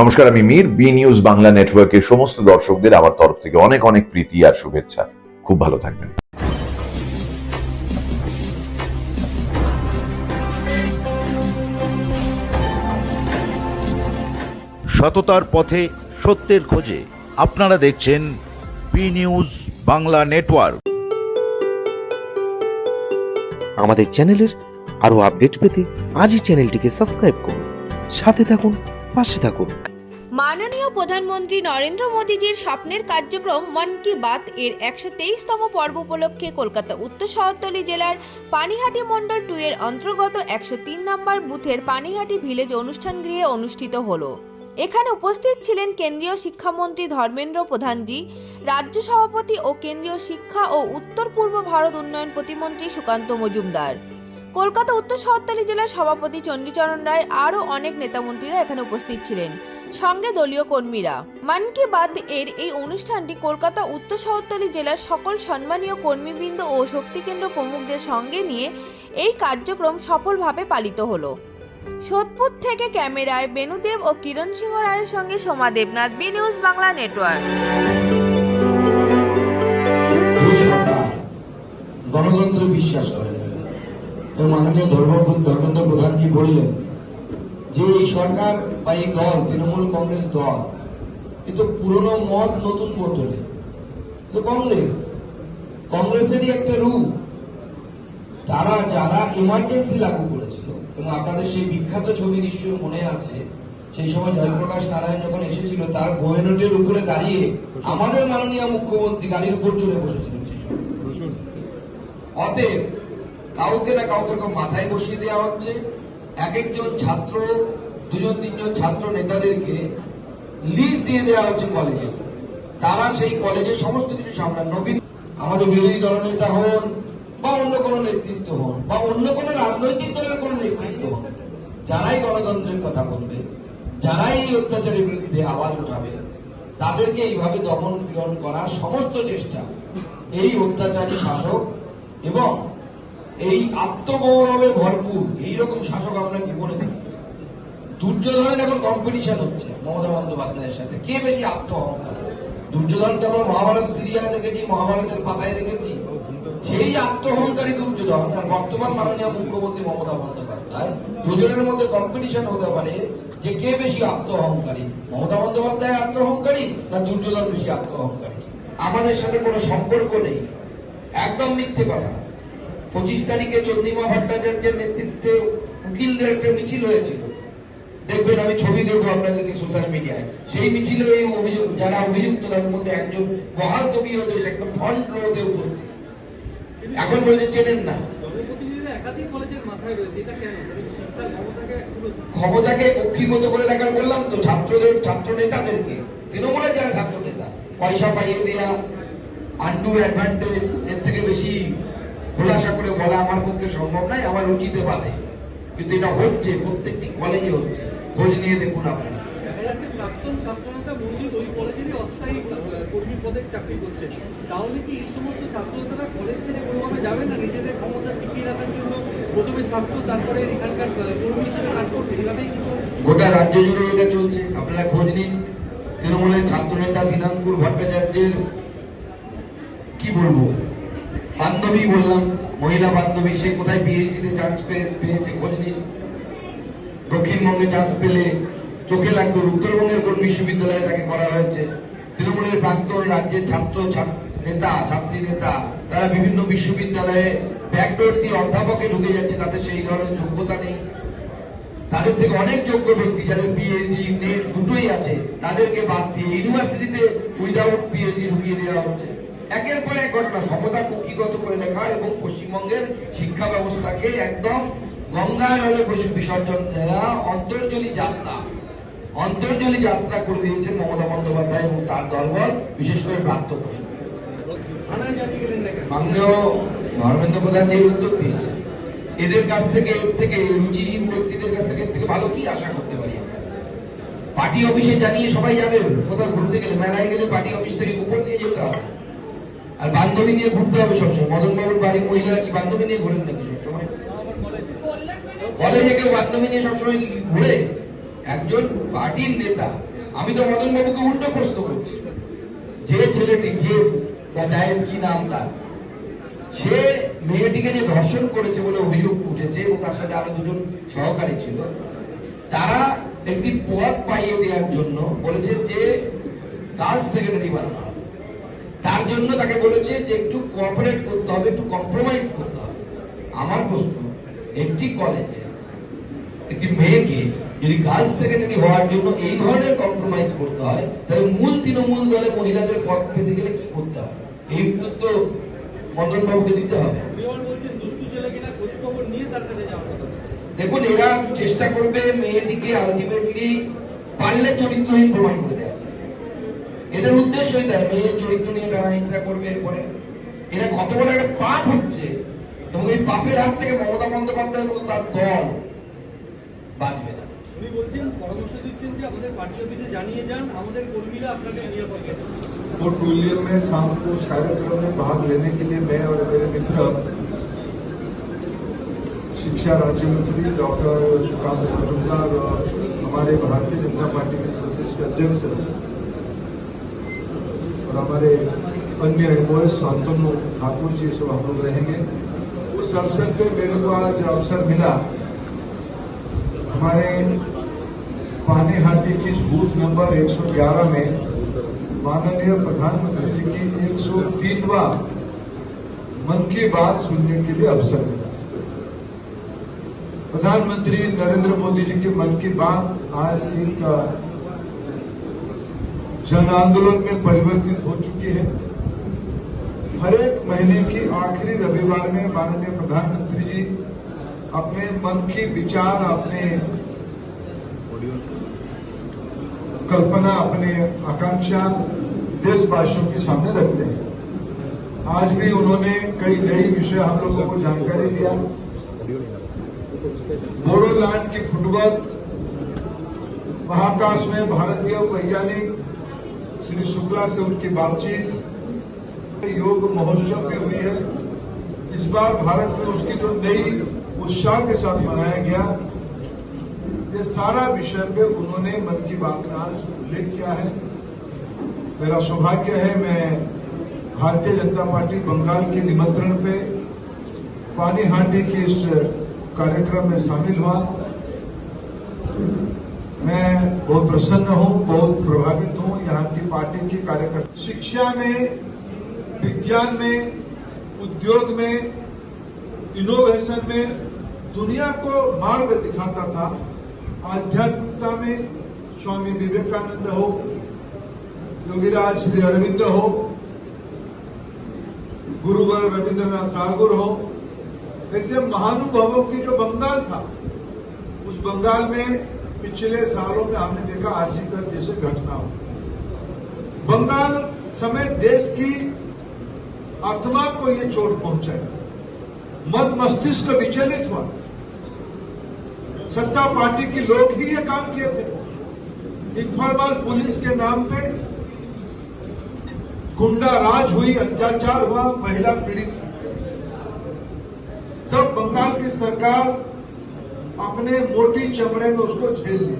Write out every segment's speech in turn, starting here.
নমস্কার আমি Mir B news Bangla নেটওয়ার্কের সমস্ত দর্শকদের আমার তরফ থেকে অনেক অনেক প্রীতি আর শুভেচ্ছা। খুব ভালো থাকবেন। সততার পথে সত্যের খোঁজে আপনারা দেখছেন বি নিউজ বাংলা নেটওয়ার্ক। আমাদের চ্যানেলের আরও আপডেট পেতে আজই চ্যানেলটিকে সাবস্ক্রাইব করুন। সাথে থাকুন পাশে থাকুন। মাননীয় প্রধানমন্ত্রী নরেন্দ্র মোদীজির স্বপ্নের কার্যক্রম মন কি বাত এর একশো তেইশতম পর্ব উপলক্ষে কলকাতা উত্তর শহরতলি জেলার পানিহাটি মণ্ডল টু এর অন্তর্গত একশো তিন নম্বর বুথের পানিহাটি ভিলেজ অনুষ্ঠান গৃহে অনুষ্ঠিত হলো। এখানে উপস্থিত ছিলেন কেন্দ্রীয় শিক্ষামন্ত্রী ধর্মেন্দ্র প্রধানজি, রাজ্য সভাপতি ও কেন্দ্রীয় শিক্ষা ও উত্তর পূর্ব ভারত উন্নয়ন প্রতিমন্ত্রী সুকান্ত মজুমদার। কলকাতা উত্তর শহরতলি জেলার সভাপতি চণ্ডীচরণ রায়, আরও অনেক নেতামন্ত্রীরা এখানে উপস্থিত ছিলেন। সঙ্গে দলীয় কর্মীরা। মান কি বাত এর এই অনুষ্ঠানটি কলকাতা, উত্তর শহরতলি জেলার সকল সম্মানীয় কর্মীবৃন্দ ও শক্তিকেন্দ্র প্রমুখদের সঙ্গে নিয়ে এই কার্যক্রম সফলভাবে পালিত হলো। সোদপুর থেকে ক্যামেরায় বেনুদেব ও কিরণ সিংহ রায়ের সঙ্গে Soma Debnath, B news Bangla network. গণতন্ত্রে বিশ্বাস করে তো মাননীয় ধর্ম ধর্মেন্দ্র প্রধানজি বললেন? যে এই সরকার বা এই দল তৃণমূল কংগ্রেস দল এ তো পুরনো মত নতুন বোতলে তো কংগ্রেস। কংগ্রেসেরই একটা রূপ। তারা যারা এমার্জেন্সি লাগু করেছিল এবং আপনাদের সেই বিখ্যাত ছবি নিশ্চয়ই মনে আছে সেই সময় জয়প্রকাশ নারায়ণ যখন এসেছিল তার গোয়েনোটের উপরে দাঁড়িয়ে আমাদের মাননীয় মুখ্যমন্ত্রী গাড়ির উপর চড়ে বসেছিলেন সেই সময়। অতএব কাউকে না কাউকে মাথায় বসিয়ে দেওয়া হচ্ছে। এক একজন ছাত্র, দুজন, তিনজন ছাত্র নেতাদেরকে লিস্ট দিয়ে দেওয়া হচ্ছে কলেজে। তারা সেই কলেজে সমস্ত কিছু সামলান। নবীন, আমাদের বিরোধী দলনেতা হন, বা অন্য কোনো নেতৃত্ব হন, বা অন্য কোনো রাজনৈতিক দলের কোনো নেতৃত্ব হন, যারাই গণতন্ত্রের কথা বলবে, যারাই এই অত্যাচারের বিরুদ্ধে আওয়াজ উঠাবে, তাদেরকে এইভাবে দমন পীড়ন করার সমস্ত চেষ্টা এই অত্যাচারী শাসক এবং এই আত্মগৌরবে ভরপুর, এইরকম শাসক আমরা জীবনে দেখি? দুর্যোধনের এখন কম্পিটিশন হচ্ছে, মমতা বন্দ্যোপাধ্যায়ের সাথে। কে বেশি আত্ম অহংকার? দুর্যোধনকে আমরা মহাভারত সিরিয়ালে দেখেছি, মহাভারতের পাতায় দেখেছি। সেই আত্ম অহংকারী দুর্যোধন বর্তমান মাননীয় মুখ্যমন্ত্রী মমতা বন্দ্যোপাধ্যায়, দুজনের মধ্যে কম্পিটিশন হতে পারে যে কে বেশি আত্ম অহংকারী মমতা বন্দ্যোপাধ্যায় আত্ম অহংকারী না দুর্যোধন বেশি আত্ম অহংকারী আমাদের সাথে কোনো সম্পর্ক নেই। একদম মিথ্যে কথা। পঁচিশ তারিখে চন্দ্রিমা ভট্টাচার্যের নেতৃত্বে উকিলদের একটা মিছিল হয়েছিল। দেখবেন আমি ছবি দেবো আপনাদেরকে সোশ্যাল মিডিয়ায়। সেই এই অভিযোগ যারা অভিযুক্ত তাদের মধ্যে একজন একদম ফ্রন্ট রোতে উপস্থিত। এখন বলছে চেনেন না। ক্ষমতাকে কক্ষিগত করে রাখার বললাম তো ছাত্রদের ছাত্র নেতাদেরকে তৃণমূলের যারা ছাত্র নেতা পয়সা পাইয়ে দেয়া আন্ডু অ্যাডভান্টেজ এর থেকে বেশি খোলাসা করে বলা আমার পক্ষে সম্ভব নয় আমার রুচিতে বাধে। কিন্তু এটা হচ্ছে প্রত্যেকটি কলেজে হচ্ছে। খোঁজ নিয়ে দেখুন আপনারা। প্রাক্তন ছাত্রনেতা মন্দির ওই কলেজেরই অস্থায়ী কর্মী পদে চাকরি করছে। তাহলে কি এই সমস্ত ছাত্রনেতারা কলেজ ছেড়ে কোনোভাবে যাবে না? নিজেদের ক্ষমতা টিকিয়ে রাখার জন্য প্রথমে ছাত্র তারপরে এখানকার কর্মী হিসেবে কাজ করবে। এভাবেই কিছু গোটা রাজ্য জুড়ে এটা চলছে। আপনারা খোঁজ নিন। তৃণমূলের ছাত্র নেতা দিনাঙ্কুর ভট্টাচার্যের কি বলব? বান্ধবী বললাম, মহিলা বান্ধবী, সে কোথায় পিএইচডিতে চান্স পেয়েছে খোঁজ নিন। দক্ষিণবঙ্গে চান্স পেলে চোখে লাগতো উত্তরবঙ্গের কোন বিশ্ববিদ্যালয়ে তাকে করা হয়েছে। তৃণমূলের প্রাক্তন রাজ্যের ছাত্র নেতা, ছাত্রী নেতা, তারা বিভিন্ন বিশ্ববিদ্যালয়ে ব্যাকডোর দিয়ে অধ্যাপকে ঢুকে যাচ্ছে তাদের সেই ধরনের যোগ্যতা নেই। তাদের থেকে অনেক যোগ্য ব্যক্তি যাদের পিএইচডি নেট দুটোই আছে, তাদেরকে বাদ দিয়ে ইউনিভার্সিটিতে উইদাউট পিএইচডি ঢুকিয়ে দেওয়া হচ্ছে। একের পর এক ঘটনা। ক্ষমতা কুক্ষিগত করে লেখা এবং পশ্চিমবঙ্গের শিক্ষা ব্যবস্থাকে একদম গঙ্গা জলে বিসর্জন দেওয়া অন্তর্জনী যাত্রা। অন্তর্জনী যাত্রা করে দিয়েছেন মমতা বন্দ্যোপাধ্যায় এবং তার দলবল, বিশেষ করে প্রাপ্ত বসু। মাননীয় ধর্মেন্দ্র প্রধান যে উদ্যোগ দিয়েছে এদের কাছ থেকে, এর থেকে, রুচিহীন ব্যক্তিদের কাছ থেকে, এর থেকে ভালো কি আশা করতে পারি পার্টি অফিসে জানিয়ে সবাই যাবে, কোথাও ঘুরতে গেলে, মেলায় গেলে পার্টি অফিস থেকে কুপন নিয়ে যেতে হবে। আর বান্ধবী নিয়ে ঘুরতে হবে সবসময়। মদন বাবুর বাড়ির মহিলারা কি বান্ধবী নিয়ে ঘুরেন নাকি সবসময়? কলেজে কেউ বান্ধবী নিয়ে সবসময় ঘুরে? একজন পার্টির নেতা। আমি তো মদন বাবুকে উল্টো প্রশ্ন করছি। যে ছেলেটি, যে বা জায়েদ কি নাম তার? সে মেয়েটিকে যে ধর্ষণ করেছে বলে অভিযোগ উঠেছে এবং তার সাথে আরও দুজন সহকারী ছিল। তারা একটি পদ পাইয়ে দেওয়ার জন্য বলেছে যে গার্লস সেক্রেটারি বানানো তার জন্য তাকে বলেছে যে একটু কোঅপারেট করতে হবে একটু কম্প্রোমাইজ করতে হবে। আমার প্রশ্ন একটি কলেজে একটি মেয়েকে যদি গার্লস সেক্রেটারি হওয়ার জন্য এই ধরনের কম্প্রোমাইজ করতে হয় তাহলে মূল তৃণমূল দলের মহিলাদের পদ পেতে গেলে কি করতে হবে? এই উত্তর তো মদন বাবুকে দিতে হবে। দেখুন এরা চেষ্টা করবে মেয়েটিকে আলটিমেটলি পারলে চরিত্রহীন প্রমাণ করে দেওয়া এদের উদ্দেশ্যই দেয় মেয়ের চরিত্র নিয়ে নানা হিংসা করবে এরপরে এরা কত বড় একটা পাপ হচ্ছে এবং এই পাপের হাত থেকে মমতা বন্দ্যোপাধ্যায়ের মতো তার দল বাঁচবে না উনি বলছেন পরামর্শ দিচ্ছেন যে আমাদের পার্টি অফিসে জানিয়ে যান আমাদের কর্মীরা আপনাকে নিরাপদ গেছে पोर्टफोलियो में शाम को उस कार्यक्रम में भाग लेने के लिए मैं और मेरे मित्र शिक्षा राज्य मंत्री डॉक्टर सुकांत मजूमदार और हमारे भारतीय जनता पार्टी के प्रदेश के अध्यक्ष और हमारे अन्य एमओएस शांतनु ठाकुर जी सब हम लोग रहेंगे। उस अवसर पे मेरे को आज अवसर मिला। हमारे पानीहाटी की बूथ नंबर 111 में माननीय प्रधानमंत्री जी की 103वां मन की बात सुनने के लिए अवसर मिला। प्रधानमंत्री नरेंद्र मोदी जी के मन की बात आज एक जन आंदोलन में परिवर्तित हो चुकी है। हर एक महीने की आखिरी रविवार में माननीय प्रधानमंत्री जी अपने मन की विचार, अपने कल्पना, अपने आकांक्षा देशवासियों के सामने रखते हैं। आज भी उन्होंने कई नई विषय हम लोगों को जानकारी दिया। बोडोलैंड की फुटबॉल, महाकाश में भारतीय वैज्ञानिक श्री शुक्ला से उनकी बातचीत, योग महोत्सव में हुई है। इस बार भारत में उसकी जो नई उत्साह के साथ मनाया गया, ये सारा विषय पे उन्होंने मन की बात में आज उल्लेख किया है। मेरा सौभाग्य है, मैं भारतीय जनता पार्टी बंगाल के निमंत्रण पे पानी हांडी के इस कार्यक्रम में शामिल हुआ। मैं बहुत प्रसन्न हूँ, बहुत प्रभावित हूँ यहाँ की पार्टी के कार्यकर्ता। शिक्षा में, विज्ञान में, उद्योग में इनोवेशन में दुनिया को मार्ग दिखाता था। आध्यात्मिकता में स्वामी विवेकानंद हो, योगीराज श्री अरविंद हो, गुरुवर रविंद्रनाथ टैगोर हो, ऐसे महानुभावों की जो बंगाल था, उस बंगाल में पिछले सालों में हमने देखा आजीकर जैसे घटना हो। बंगाल समेत देश की आत्मा को ये चोट पहुंचाई। मत मस्तिष्क विचलित हुआ। सत्ता पार्टी के लोग ही ये काम किए थे। इन्फॉर्मल पुलिस के नाम पे गुंडा राज हुई, अत्याचार हुआ, महिला पीड़ित। तब बंगाल की सरकार अपने मोटी चमड़े में उसको झेल ली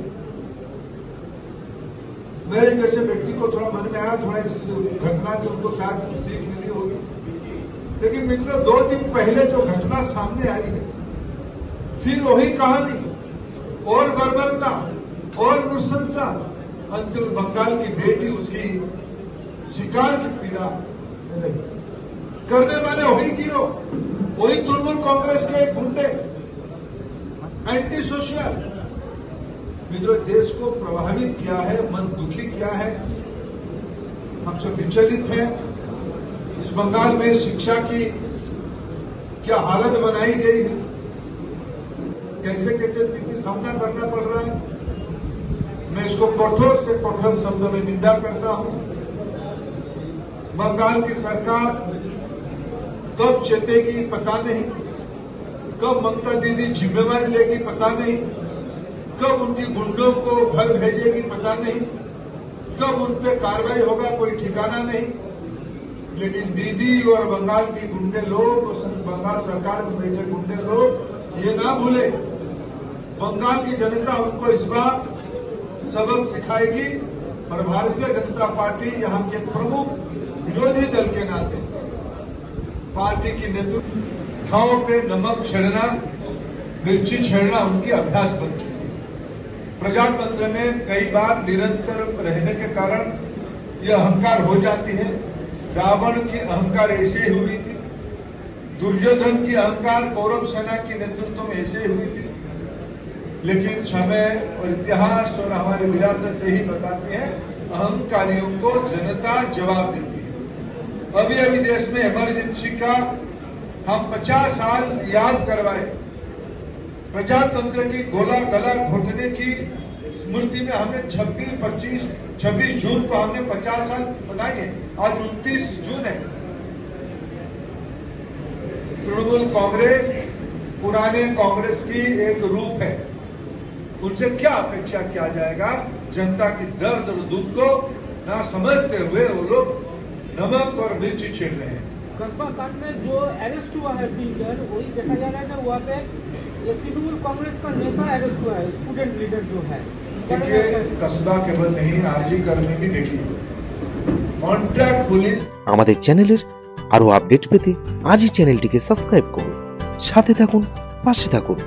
मेरे जैसे व्यक्ति को थोड़ा मन में आया, थोड़ा इस घटना से उनको शायद कुछ सीख मिली होगी। लेकिन मित्रों, दो दिन पहले जो घटना सामने आई है, फिर वही कहानी, और बर्बरता, और नृशंसता अंतिम बंगाल की बेटी उसकी शिकार की पीड़ा रही। करने वाले वही गिरो वही तृणमूल कांग्रेस के गुंडे एंटी सोशल मित्रों देश को प्रभावित किया है, मन दुखी किया है। हम सब विचलित हैं। इस बंगाल में शिक्षा की क्या हालत बनाई गई है? कैसे कैसे स्थिति सामना करना पड़ रहा है? मैं इसको कठोर से कठोर शब्दों में निंदा करता हूँ। बंगाल की सरकार कब चेतेगी पता नहीं। कब ममता दीदी जिम्मेवारी लेगी पता नहीं। कब उनकी गुंडों को घर भेजेगी पता नहीं। कब उन पर कार्रवाई होगा कोई ठिकाना नहीं। लेकिन दीदी और बंगाल की गुंडे लोग बंगाल सरकार में बैठे गुंडे लोग, ये ना भूले। बंगाल की जनता उनको इस बार सबक सिखाएगी और भारतीय जनता पार्टी यहाँ के प्रमुख विरोधी दल के नाते, पार्टी की नेतृत्व घाव पे नमक, छेड़ना, मिर्ची छेड़ना, उनकी अभ्यास बन चुकी प्रजातंत्र में कई बार निरंतर रहने के कारण यह अहंकार हो जाती है। रावण की अहंकार ऐसे हुई थी। दुर्योधन की अहंकार कौरव सेना के नेतृत्व में ऐसे हुई थी। लेकिन समय और इतिहास और हमारी विरासत यही बताते हैं, अहंकारियों को जनता जवाब देती है। अभी अभी देश में इमरजेंसी का हम 50 साल याद करवाए। प्रजातंत्र की गोला गला घुटने की स्मृति में हमने 26 25 26 जून को हमने 50 साल मनाई है। आज 29 जून है। तृणमूल कांग्रेस, पुराने कांग्रेस की एक रूप है। उनसे क्या अपेक्षा किया जाएगा? जनता की दर्द और दुख को ना समझते हुए वो लोग नमक और मिर्ची छेड़ रहे हैं। कस्बा कांड में जो अरेस्ट हुआ है टीचर वही देखा जा रहा है कि वहाँ पे ये तृणमूल कांग्रेस का नेता अरेस्ट हुआ है स्टूडेंट लीडर जो है देखिए कस्बा केवल नहीं आरजी कर में भी देखिए कॉन्ट्रैक्ट पुलिस আমাদের চ্যানেলের আরো আপডেট পেতে আজই চ্যানেলটিকে সাবস্ক্রাইব করুন সাথে থাকুন পাশে থাকুন